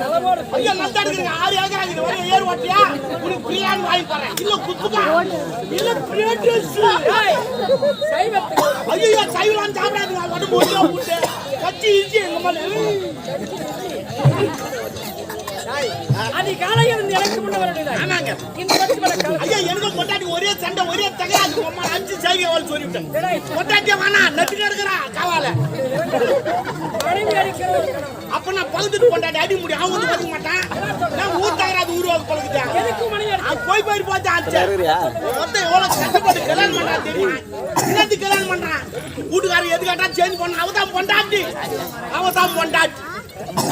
நலமோடு ஐயா நல்லா ஆறு ஏக்கர் இது வரையும் ஏறு ஓட்டியா? உனக்கு பிரியாணி வாங்கி தரேன். இல்ல குத்துக்கா? இல்ல பிரியாணி ஐயோ உடம்பு எங்க மேல அதிகாலையில் இருந்து எனக்கு முன்ன வரவில்லை ஆமாங்க இந்த காலம் ஐயா எனக்கு பொட்டாட்டி ஒரே சண்டை ஒரே தகராறு. அம்மா அஞ்சு சைகை வாழ் சொல்லிவிட்டேன். பொட்டாட்டியா வேணா நட்டுக்க இருக்கிறா காவால. அப்ப நான் பொண்டாட்டி அடி முடியும் அவன் பதுக்க மாட்டான். நான் ஊர் தகராது உருவாக்க அவன் போய் போய் பார்த்து ஆச்சு மொத்தம் எவ்வளவு கஷ்டப்பட்டு கல்யாணம் பண்றான் தெரியுமா? என்னத்துக்கு கல்யாணம் பண்றான்? வீட்டுக்காரன் எது கேட்டா சேஞ்ச் பண்ண அவன் தான் பொண்டாட்டி. அவன் தான் பொண்டாட்டி.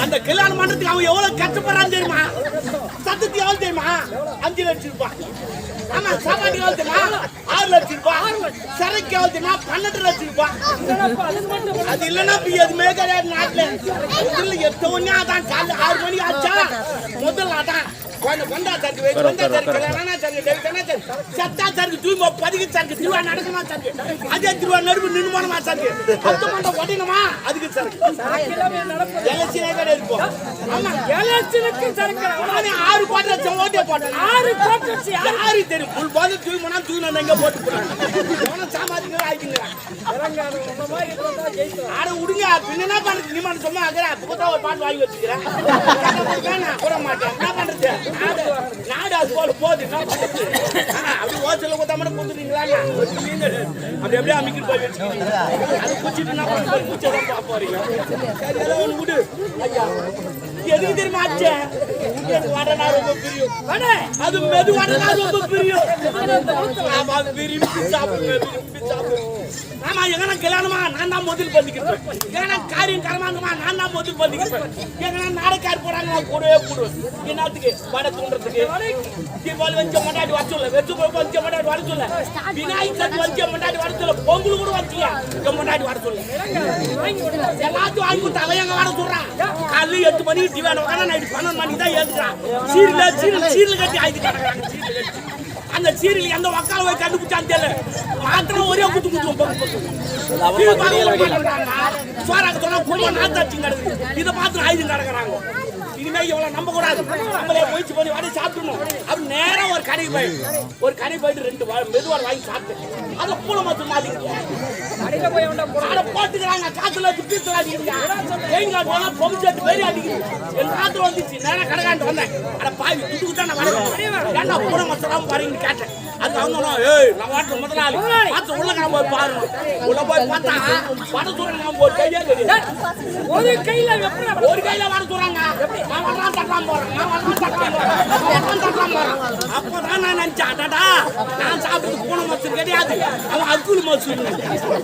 அந்த கல்யாணம் பண்றதுக்கு அவன் எவ்வளவு கஷ்டப்படுறான் தெரியுமா? சத்தத்துக்கு எவ்வளவு தெரியுமா? அஞ்சு லட்சம் ரூபாய். ஆமா சாப்பாட்டுக்கு எவ்வளவு தெரியுமா? ஆறு லட்சம் ரூபாய். சரக்கு எவ்வளவு தெரியுமா? பன்னெண்டு லட்சம் ரூபாய். அது இல்லைன்னா இப்ப எதுவுமே கிடையாது நாட்டுல. முதல்ல எத்த உடனே அதான் காலைல ஆறு மணிக்கு ஆச்சா? முதல்ல அதான். கொண்ட கொண்டா சருக்கு வை கொண்டா சருக்கு கல்யாணா சருக்கு டெவிட்டனா சருக்கு சத்தா சருக்கு தூய்மை பதிக்கு சருக்கு திருவா நடக்கமா சருக்கு அதே திருவா நடுவு நின்னுமானமா சருக்கு பத்து மண்ட உடனமா அதுக்கு சருக்கு எலட்சினே கடை இருக்கும் ஆமா எலட்சனுக்கு சரக்கு நானே ஆறு கோட்டை ஓட்டே போட்டேன் ஆறு கோட்டை யாரு? தெரியும் புல் போது தூய்மனா தூய்மை எங்க போட்டு போறாங்க? இருந்தா ஜெயிக்கலாம் அட விடுங்க பின்ன என்ன பண்றது நீ மட்டும் சும்மா இருக்கிற புத்தா ஒரு பாட்டு வாங்கி வச்சுக்கிறேன். போட மாட்டேன். பண்றது நாடு அது போல போகுது. என்ன பண்றது அப்படி ஓசல கொடுத்துட்டீங்களா அப்படி அப்படியே அமைக்கிட்டு போய் வச்சுக்கிறீங்க அது குச்சிட்டு என்ன பண்ண போய் குச்சை தான் போறீங்க. சரி ஏதோ ஒன்று விடு. ஐயா எதுக்கு தெரியுமா ஆச்சே? வடனா ரொம்ப பிரியும். அது மெது வடனா ரொம்ப பிரியும். ஆமா விரும்பி சாப்பிடுங்க விரும்பி ஆமா எங்கன்னா கல்யாணமா? நான் தான் முதல் பண்ணிக்கிறேன் எங்கனா காரியம் கலமாங்கம்மா நான் தான் முதல் பண்ணிக்கிறேன் எங்கன்னா நாடக்கார் போறாங்க நான் கூடவே கூடுவேன் என்னத்துக்கு? வடை தூண்டுறதுக்கு. தீபாவளி வச்ச மண்டாடி வர சொல்ல. வெச்சு வச்ச மண்டாடி வர சொல்ல. விநாயகர் சதுர்த்தி வச்ச மண்டாடி வர சொல்ல. பொங்கல் கூட வச்சியா எங்க மண்டாடி வர சொல்ல. எல்லாத்தையும் வாங்கி கொடுத்து அவன் எங்க வர சொல்றான்? காலையில் எட்டு மணிக்கு டிவான உட்காந்து நைட்டு பன்னெண்டு மணிக்கு தான் ஏத்துறான் சீரியல சீரியல் சீரியல் கட்டி ஆயிட்டு கிடக்குறாங்க சீரியல் கட்டி. அந்த சீரியல் எந்த உக்கால போய் கண்டுபிடிச்சான்னு தெரியல. மாத்திரம் ஒரே குத்து குத்து சோறாக்க சொன்னா குடும்பம் நாத்தாச்சு கிடக்குது இதை பார்த்து ஆயுதம் கிடக்குறாங்க இனிமே இவ்வளவு நம்ப கூடாது. நம்மளே முயற்சி பண்ணி வடை சாப்பிடணும். அப்படி நேரா ஒரு கடைக்கு போய் ஒரு கடைக்கு போயிட்டு ரெண்டு மெதுவாக வாங்கி சாப்பிட்டேன். அதை பூல மட்டும் மாதிரி போட்டுக்கிறாங்க காத்துல எங்க போனா பொம்பு பெரிய அடிக்குது. என் காத்துல வந்துச்சு. நேரா கடைக்காண்டு வந்தேன். அட பாவி துட்டுக்கு தான் நான் வரேன். ஏன்டா பூர மசலாம் பாருங்கன்னு கேட்டேன். அது ஏய் வாட்டு முதலாளி. பார்த்து உள்ள நம்ம போய் பாருங்க உள்ள போய் பார்த்தா வட தூரம் நம்ம ஒரு கையா தெரியும் ஒரு கையில ஒரு கையில வர சொல்றாங்க நான் வரலாம் தட்டலாம் போறேன். நான் வரலாம் தட்டலாம் போறேன். வரலாம் தட்டலாம் போறேன். அப்பதான் நான் நினைச்சேன் அடடா நான் சாப்பிட்டது பூனை மசூர் கிடையாது. அவன் அக்குள் மசூர்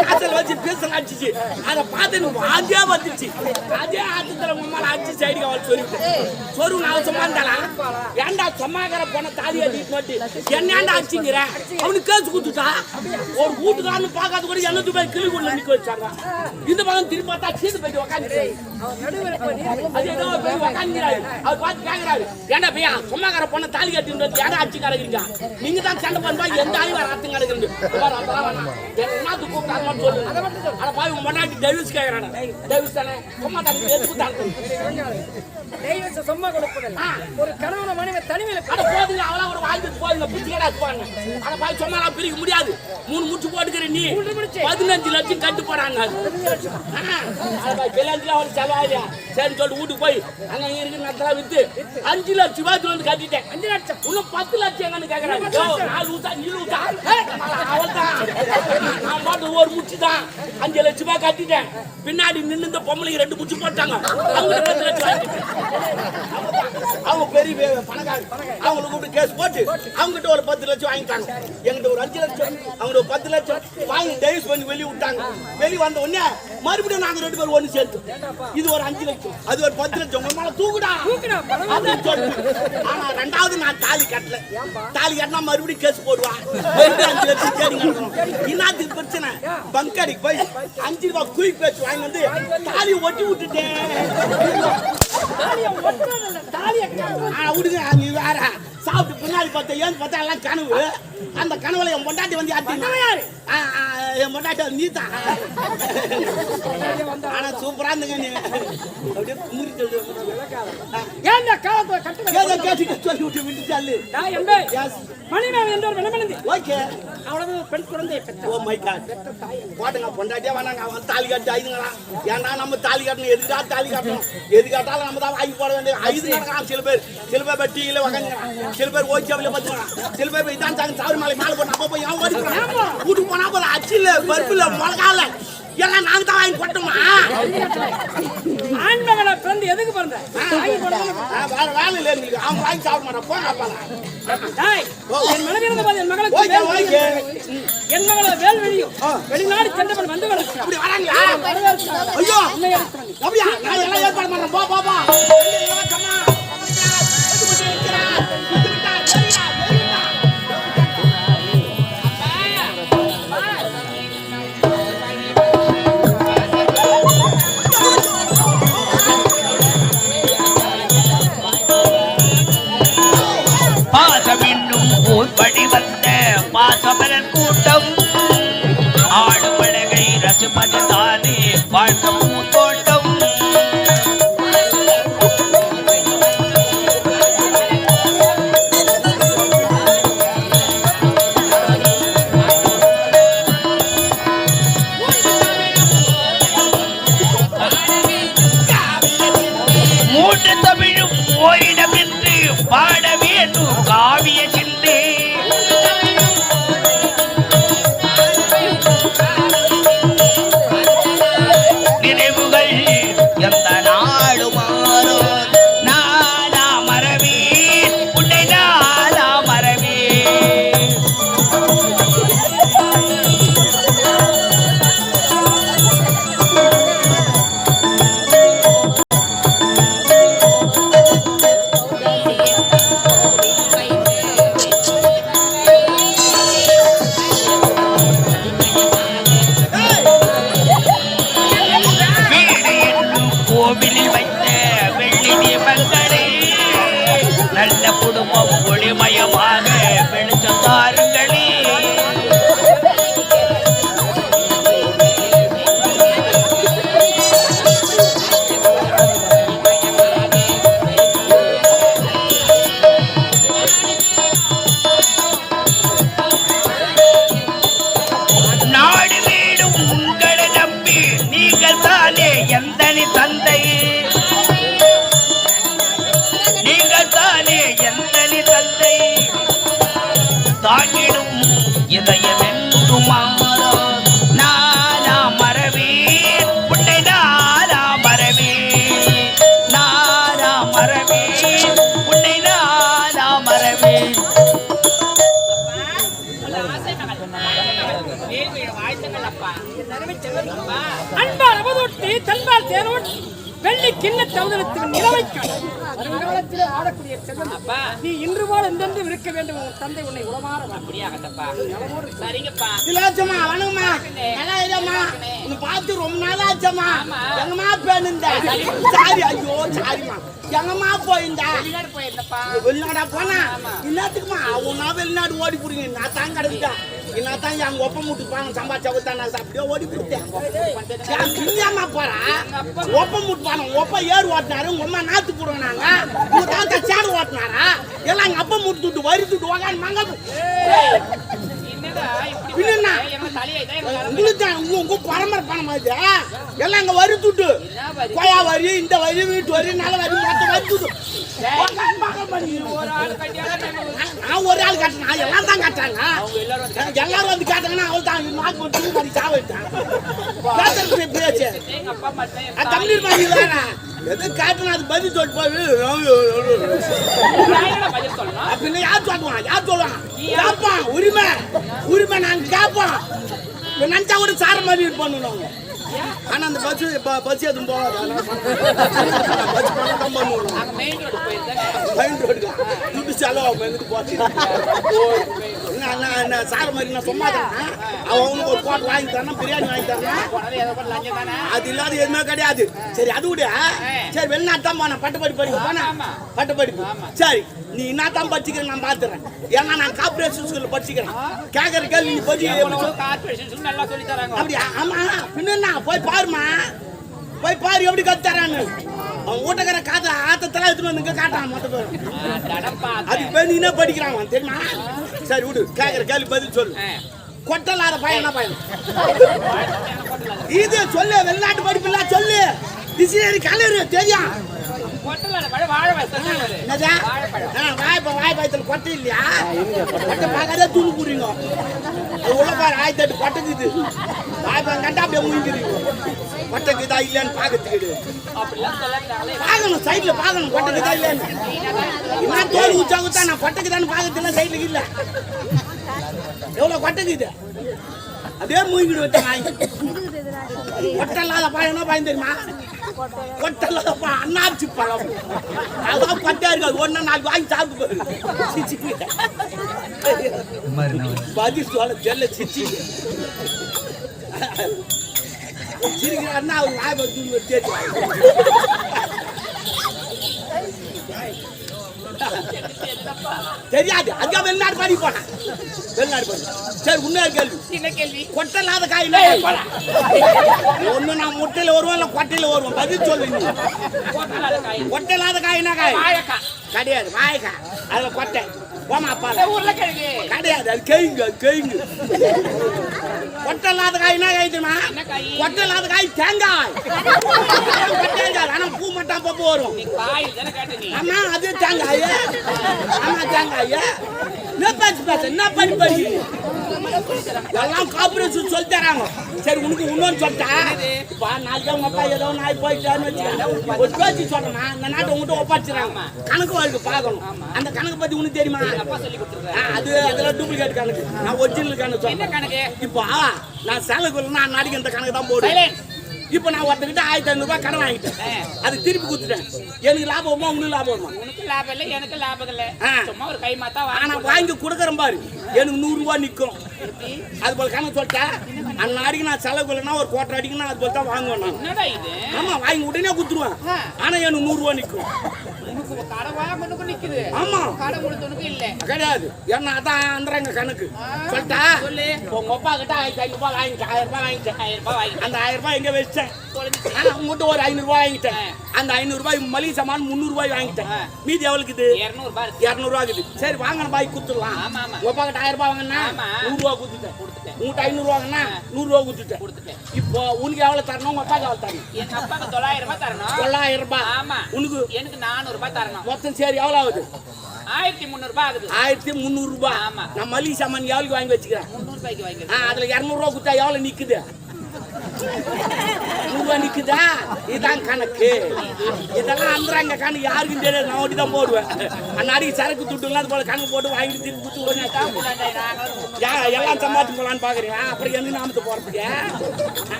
காசல் வச்சு பேசல அடிச்சிச்சு. அதை பார்த்து எனக்கு வாந்தியா வந்துச்சு அதே ஆத்தத்துல உம்மால அடிச்சு சைடு அவள் சொல்லிட்டு சொரு நான் சும்மா இருந்தாளா? ஏன்டா சும்மாக்கிற போன தாலி அடிட்டு மாட்டி என்ன ஏன்டா அடிச்சுங்கிற? அவனுக்கு கேஸ் கொடுத்துட்டா? ஒரு வீட்டுக்காரன்னு பார்க்காத கூட என்னது போய் கொண்டு நிற்க வச்சாங்க. இந்த பக்கம் திரும்பி பார்த்தா சீட்டு போயிட்டு உட்காந்து அது ஏதோ உக்காந்துக்கிறாரு. அவர் பார்த்து கேக்குறாரு, "ஏன்டா பையா, சும்மாக்கார பொண்ணை தாலி அடிச்சு கிடக்குறீங்க? நீங்க தான் சண்டை பண்ணுவா, எந்த ஆயும் வர அர்த்தம் கிடக்குறீங்க." பாரு, அதெல்லாம் வேணாம். என்னத்துக்கு கூப்பிட்டாங்கன்னு சொல்லு. அட பாவி, உன் பொண்டாட்டி டைவர்ஸ் கேக்குறானே. டைவர்ஸ் தானே? சும்மா? தெய்வத்தை சும்மா கொடுப்பதில்லை ஒரு கணவன மனைவி தனிமையில அட போதுங்க, அவளாம் ஒரு வாழ்ந்துட்டு போதுங்க, பிடிச்சு கிடக்கு பாருங்க. அட பாவி, சும்மாலாம் பிரிக்க முடியாது. மூணு முச்சு போட்டுக்கிற நீ பதினஞ்சு லட்சம் கட்டு போறாங்க கல்யாணத்துல அவளுக்கு செலவாயில்லையா? சரின்னு சொல்லிட்டு வீட்டுக்கு போய் அங்க இருக்கு நத்தலாம் வித்து அஞ்சு லட்சம் ரூபாய்க்கு வந்து கட்டிட்டேன். அஞ்சு லட்சம்? இன்னும் பத்து லட்சம் எங்கன்னு கேக்குறாங்க நாலு ஊத்தா நீ ஊத்தா அவள் தான் நான் பாட்டு ஒரு முச்சு தான் அஞ்சு லட்சம் ரூபாய் கட்டிட்டேன். பின்னாடி நின்னு இந்த பொம்பளைங்க ரெண்டு முச்சு போட்டாங்க. அவங்க பத்து லட்சம். அவங்க பெரிய பணக்காரங்க அவங்களை கூப்பிட்டு கேஸ் போட்டு அவங்ககிட்ட ஒரு பத்து லட்சம் வாங்கிட்டாங்க. எங்கிட்ட ஒரு அஞ்சு லட்சம் அவங்ககிட்ட ஒரு பத்து லட்சம் வாங்கி டைவர்ஸ் பண்ணி வெளியே விட்டாங்க. வெளியே வந்த உடனே மறுபடியும் நாங்க ரெண்டு பேரும் ஒண்ணு சேர்த்து. இது ஒரு அஞ்சு லட்சம். அது ஒரு பத்து லட்சம். உங்க மேல தூக்குடா. அப்படின்னு சொல்லிட்டு. ஆனா ரெண்டாவது நான் தாலி கட்டல. தாலி கட்டினா மறுபடியும் கேஸ் போடுவா. அஞ்சு லட்சம் தேடி என்னத்துக்கு பிரச்சனை? பங்கடிக்கு போய் அஞ்சு ரூபாய் குயிக் பேச்சு வாங்கி வந்து தாலி ஒட்டி விட்டுட்டேன். விடுங்க நீ வேற. சாப்பிட்டு பின்னாடி பார்த்தா ஏன் பார்த்தா எல்லாம் கனவு. அந்த கனவுல என் பொண்டாட்டி வந்து யாரு? என் பொண்டாட்டி அது நீதான் ஆனா சூப்பரா இருந்துங்க நீ அப்படியே குமுறி ஏன்டா காலத்துல கட்டுன ஏதோ கேட்டுட்டு சொல்லி விட்டு விட்டு நான் எம்பே எஸ் மணிமேல் என்ற ஒரு விளம்பரம் ஓகே. அவ்வளவு பெண் குழந்தையை பெற்ற ஓ மை காட். போட்டுங்க பொண்டாட்டியா வேணாங்க அவன் தாலி கட்டி ஐதுங்களா? ஏன்டா நம்ம தாலி கட்டணும்? எதுக்கா தாலி கட்டணும்? எது கட்டாலும் நம்ம தான் வாங்கி போட வேண்டிய ஐது நடக்கலாம் சில பேர். சில பேர் டீல உக்காந்துக்கிறான் சில பேர் ஓய்ச்சாவில பார்த்துக்கிறான் சில பேர் இதான் தாங்க சாவரி மாலை மேலே போட்டு நம்ம போய் அவன் ஓடிக்கிறான் வீட்டுக்கு போனா போல அச்சில் பருப்புல மிளகால எல்லாம் நாங்க தான் வாங்கி கொட்டோமா ஆண் மகனை பிறந்து எதுக்கு பிறந்த. வேற வேலை இல்லை எங்களுக்கு அவன் வாங்கி சாப்பிட மாட்டான் போங்க அப்பால டேய், என் மனைவியிருந்து பாரு, என் மகளுக்கு வேல் என் மகளை வேல்வெளியும் வெளிநாடு சென்றவன் வந்து. இப்படி வராங்களா. ஐயோ. அப்படியா? நான் எல்லாம் ஏற்பாடு பண்றேன். போ போ. வந்த பாசமரன் கூட்டம். ஆடுபடகை ரசுமது தானே வாழ்ந்த பூத்தோட்டம் மூன்று தமிழும் ஓரிடமின்றி பாட வேண்டும் காவிய சிந்தை. தேனோட்டி வெள்ளி கிண்ண தௌதரத்துக்கு நிலவை வருங்காலத்திலே ஆடக்கூடிய செல்வம் நீ இன்று போல எந்தெந்தும் இருக்க வேண்டும். உன் தந்தை உன்னை உளமாற சரிங்கப்பா. திலாச்சம்மா வணக்கம்மா. நல்லா இருக்கம்மா உன்னை பார்த்து ரொம்ப நாள் ஆச்சம்மா எங்கம்மா போயிருந்த? சாரி. ஐயோ சாரிம்மா. எங்கம்மா போயிருந்தா? வெளிநாடு போயிருந்தப்பா வெளிநாடா போனா? என்னத்துக்குமா உன்னா வெளிநாடு ஓடி புடுங்க. நான் தான் கிடைச்சிட்டேன் நான் தான் எங்க ஒப்ப முட்டுப்பாங்க சம்பாதிச்சா கொடுத்தா நான் அப்படியே ஓடி புடிச்சேன் என் பின்னியம்மா போறா ஒப்ப முட்டுப்பாங்க ஒப்ப ஏறு ஓட்டினாரு உங்க அம்மா நாத்து போடுவாங்க உங்க தாத்தா சேடு ஓட்டினாரா எல்லாம் எங்க அப்பா முட்டு வரி துட்டு வாங்க மங்க உங்களுக்கு? பரம்பரை பணம் இது? எல்லாம் அங்க வரி துட்டு. கொயா வரி இந்த வரி வீட்டு வரி நல்ல வரி மொத்த வரி துட்டு. நான் ஒரு ஆள் கட்டினா எல்லாம் தான் கட்டுறாங்க. எல்லாரும் வந்து கேட்டாங்கன்னா அவள் தான் தூக்கு பண்ணி சாவிட்டான் பேச்சு? அது மாதிரி தானே எது காட்டுனா அது பதில் சொல்லிட்டு போய் அப்படின்னு யார் சொல்லுவான் யார் சொல்லுவான் கேட்பான் உரிமை. உரிமை நாங்க கேட்போம் நினைச்சா கூட சார மாதிரி பண்ணணும் ஆனா அந்த பஸ் பஸ் எதுவும் போகாது. பஸ் பண்ண தான்? பண்ணுவோம் மெயின் ரோடுக்கு துட்டு செலவாகும் எங்கிட்டு போச்சு என்ன, சார் மாதிரி நான் சும்மா தானே அவன் அவனுக்கு ஒரு கோட் வாங்கி தரணும் பிரியாணி வாங்கி தரணும் கூட அது இல்லாத எதுவுமே கிடையாது. சரி அது விடு சரி வெளிநாட்டு தான் போனேன். பட்டு படிப்பு படிக்க போனேன். ஆமா. பட்டு படிப்பு சரி நீ என்ன தான் படிச்சுக்கிறேன் நான் பார்த்துறேன் ஏன்னா நான் கார்பரேஷன் ஸ்கூல்ல படிச்சுக்கிறேன். கேட்கற கேள்வி நீ படிச்சு அப்படியா? ஆமா பின்ன? போய் பாருமா போய் பாரு எப்படி கத்து தரான்னு அவன் வீட்டுக்கார காத்த ஆத்தத்தெல்லாம் எடுத்துட்டு வந்து காட்டான் மொத்த பேரும். அதுக்கு பேர் நீ என்ன படிக்கிறான் அவன் தெரியுமா? சரி விடு கேட்கற கேள்வி பதில் சொல்லு. கொட்டலாத பையன் பையன்? இது சொல்லு வெளிநாட்டு படிப்பு இல்ல சொல்லு. டிசினரி கலரு தெரியும். கொட்டல மழை வாழை வசதி என்னதா ஆ, வாய்ப்பா வாய்ப்பாயத்தில் கொட்டை இல்லையா கொட்டை பார்க்காதே தூணு கூறீங்க அது உள்ள பாரு ஆயிரத்தி எட்டு கொட்டைக்குது. வாய்ப்பா கண்டா அப்படியே முடிஞ்சிருங்க கொட்டைக்குதா இல்லைன்னு பார்க்கறதுக்கு பார்க்கணும் சைட்ல பார்க்கணும் கொட்டைக்குதா இல்லைன்னு நான் தோல் உச்சா குத்தா நான் கொட்டைக்குதான்னு பார்க்கறதுல சைட்ல இல்ல. எவ்வளவு கொட்டைக்குது அதே மூங்கிடு நாய். கொட்டை இல்லாத பழம் என்ன பழம் தெரியுமா? கொட்டை இல்லாத பழம் அண்ணாச்சி பழம். அதான் பட்டா இருக்காது. ஒன்னு நாளைக்கு வாங்கி சாப்பிட்டு பாரு. பதில் சொல்ல தெரியல சிச்சி சிரிக்கிற அண்ணா அவர் வாய் வந்து தேடி தெரியாது. அதுக்காக வெளிநாடு பாடி. போனேன் வெளிநாடு பாடி சரி இன்னொரு கேள்வி. என்ன கேள்வி. கொட்டை இல்லாத காய் என்ன ஒண்ணு நான் முட்டையில வருவோம் இல்ல கொட்டையில வருவோம்? பதில் சொல்லு நீ. கொட்டலாத காய். கொட்டை இல்லாத காய் என்ன காய்? கிடையாது வாழைக்காய் அதுல கொட்டை. போமா அப்பா. உருளைக்கிழங்கு கிடையாது. அது கேயுங்க அது கேயுங்க. கொட்டை இல்லாத காய் என்ன காய் தெரியுமா? கொட்டை இல்லாத காய் தேங்காய். தேங்காய். ஆனா பூ மட்டும் அப்பப்போ வரும் நீ காய் தானே கேட்ட நீ. ஆமா அது தேங்காய். ஆமா தேங்காய். என்ன பேச்சு பேச என்ன பண்ணி பண்ணி எல்லாம் கார்பரேஷன் சொல்லி தராங்க. சரி உனக்கு இன்னொன்னு சொல்லிட்டேன் இப்போ உங்க அப்பா ஏதோ நாய் போயிட்டான்னு வச்சுக்க ஒரு பேச்சு சொல்றேன்னா இந்த நாட்டை உங்ககிட்ட ஒப்படைச்சிடறாங்க. கணக்கு வழக்கு பார்க்கணும். அந்த கணக்கு பத்தி உனக்கு தெரியுமா? அது அதெல்லாம் டூப்ளிகேட் கணக்கு. நான் ஒரிஜினல் கணக்கு கணக்கு? இப்போ நான் சேலக்குள்ள நான் நாளைக்கு இந்த கணக்கு தான் போடுவேன். இப்போ நான் ஒருத்தர்கிட்ட ஆயிரத்தி ஐநூறு ரூபாய் கடன் வாங்கிட்டேன். அது திருப்பி கொடுத்துட்டேன். எனக்கு லாபம் உங்களுக்கு லாபம் உனக்கு லாபம் இல்லை எனக்கு லாபம் இல்லை. சும்மா ஒரு கை மாத்தா ஆனா வாங்க கொடுக்குறேன் பாரு. எனக்கு நூறு ரூபாய் நிக்கும் அது போல கணக்கு சொல்லிட்டேன் அந்த அடிக்கு நான் செலவு இல்லைன்னா ஒரு கோட்டை அடிக்கணும் அது போல தான் வாங்குவேன் நான். வாங்கி உடனே கொடுத்துருவேன். ஆ. ஆனா எனக்கு நூறு ரூபாய் ஆமா. கடை கொடுத்தனுக்கு இல்ல. கிடையாது. ஏன்னா அதான் அந்தரங்க கணக்கு. சொல்லிட்டா? சொல்லு. உங்க அப்பா கிட்ட ஆயிரத்தி ஐநூறு ரூபாய் வாங்கிட்டேன். ஆயிரம் ரூபாய் வாங்கிட்டேன். ஆயிரம் ரூபாய் வாங்கி அந்த ஆயிரம் ரூபாய் எங்க வச்சேன். மட்டும் ஒரு ஐநூறு ரூபாய் வாங்கிட்டேன். அந்த ஐநூறு ரூபாய் மளிகை சாமான் முந்நூறு ரூபாய் வாங்கிட்டேன். மீதி எவ்வளவுக்கு இது? இருநூறு ரூபாய் இருக்கு. இருநூறு ரூபாய் இருக்குது சரி வாங்கின பாய் ஆமா. உங்க அப்பா கிட்ட ஆயிரம் ரூபாய் வாங்கினா. நூறு ரூபாய் கொடுத்துட்டேன். கொடுத்துட்டேன். உங்ககிட்ட ஐநூறு வாங்கினா நூறு ரூபாய் கொடுத்துட்டேன். கொடுத்துட்டேன். இப்போ உனக்கு எவ்வளவு தரணும்? உங்க அப்பாக்கு எவ்வளவு தரணும்? எங்க அப்பாக்கு தொள்ளாயிரம் ரூபாய் தரணும். தொள்ளாயிரம் ரூபாய். ஆமா. உனக்கு எனக்கு நானூறு ரூபாய் தரணும். மொத்தம் சரி எவ்வளவு ஆகுது? ஆயிரத்தி முந்நூறு ரூபாய் ஆகுது. ஆயிரத்தி முந்நூறு ரூபாய் ஆமா. நான் மளிகை சாமான் எவ்வளவு வாங்கி வச்சுக்கிறேன்? முந்நூறு ரூபாய்க்கு ஆ, வாங்கிருக்கேன் அதுல இருநூறு ரூபாய் கொடுத்தா எவ்வளவு நிக்குது? நிக்குதா இதான் கணக்கு. இதெல்லாம் அந்தராங்க கணக்கு. யாருக்கும் தெரியாது நான் ஒட்டி தான் போடுவேன் அன்னாடிக்கு சரக்கு துட்டுலாம் அது போல கணக்கு போட்டு வாங்கிட்டு திருப்பி குத்து யா எல்லாம் சம்பாதிச்சு போலான்னு பாக்குறீங்களா அப்புறம் என்ன நாமத்து போறதுக்கு?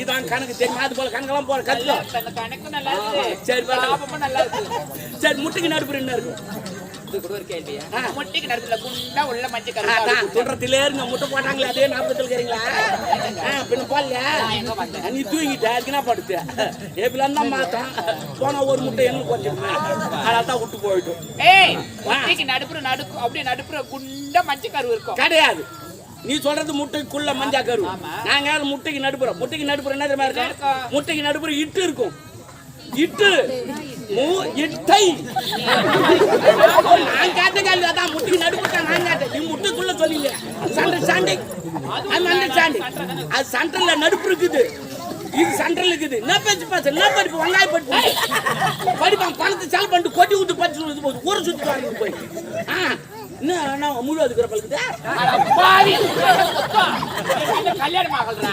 இதான் கணக்கு. தெரியுமா? அது போல கணக்கெல்லாம் போற இருக்கு. சரி, இருக்கு. சரி முட்டைக்கு நடுப்புற என்ன இருக்கும் இது கூட ஒரு கேள்வியா ஆ. முட்டைக்கு நடுப்புல குண்டா உள்ள மஞ்சள் அதான் கரு துன்றத்திலே இருங்க முட்டை போட்டாங்களே அதே ஞாபகத்தில் இருக்கிறீங்களா? ஆ, பின்ன போடல நீ தூங்கிட்ட அதுக்கு என்ன படுத்து போன ஒரு முட்டை எங்களுக்கு கொஞ்சம் அதனால தான் விட்டு போயிட்டோம். ஏய் முட்டைக்கு நடுப்புற நடுக்கு அப்படியே நடுப்புற குண்டா மஞ்சள் கரு இருக்கும். கிடையாது. நீ சொல்றது முட்டைக்குள்ள மஞ்சா கரு. நாங்க முட்டைக்கு நடுப்புறோம். முட்டைக்கு நடுப்புற என்ன தெரியுமா இருக்கும்? முட்டைக்கு நடுப்புற இட்டு இருக்கும். இட்டு. இட்டை நான் கேட்ட கேள்வி அதான் முட்டைக்கு நடுப்புற நான் கேட்டேன். நீ முட்டைக்குள்ள சொன்னீங்க சண்டை சண்டை. அது அண்டர்ஸ்டாண்டிங் அது சென்டர்ல நடுப்பு இருக்குது. இது சென்டர்ல இருக்குது. என்ன பேச்சு பேச? என்ன படிப்பு? வெங்காய படிப்பு. படிப்பான் பணத்தை செலவு பண்ணிட்டு கொட்டி விட்டு படிச்சு ஊரை சுத்தி வரணும் போய். ஆ என்ன என்ன முழு அதுக்குற பழுக்குது பாவி கல்யாணம் ஆகலடா.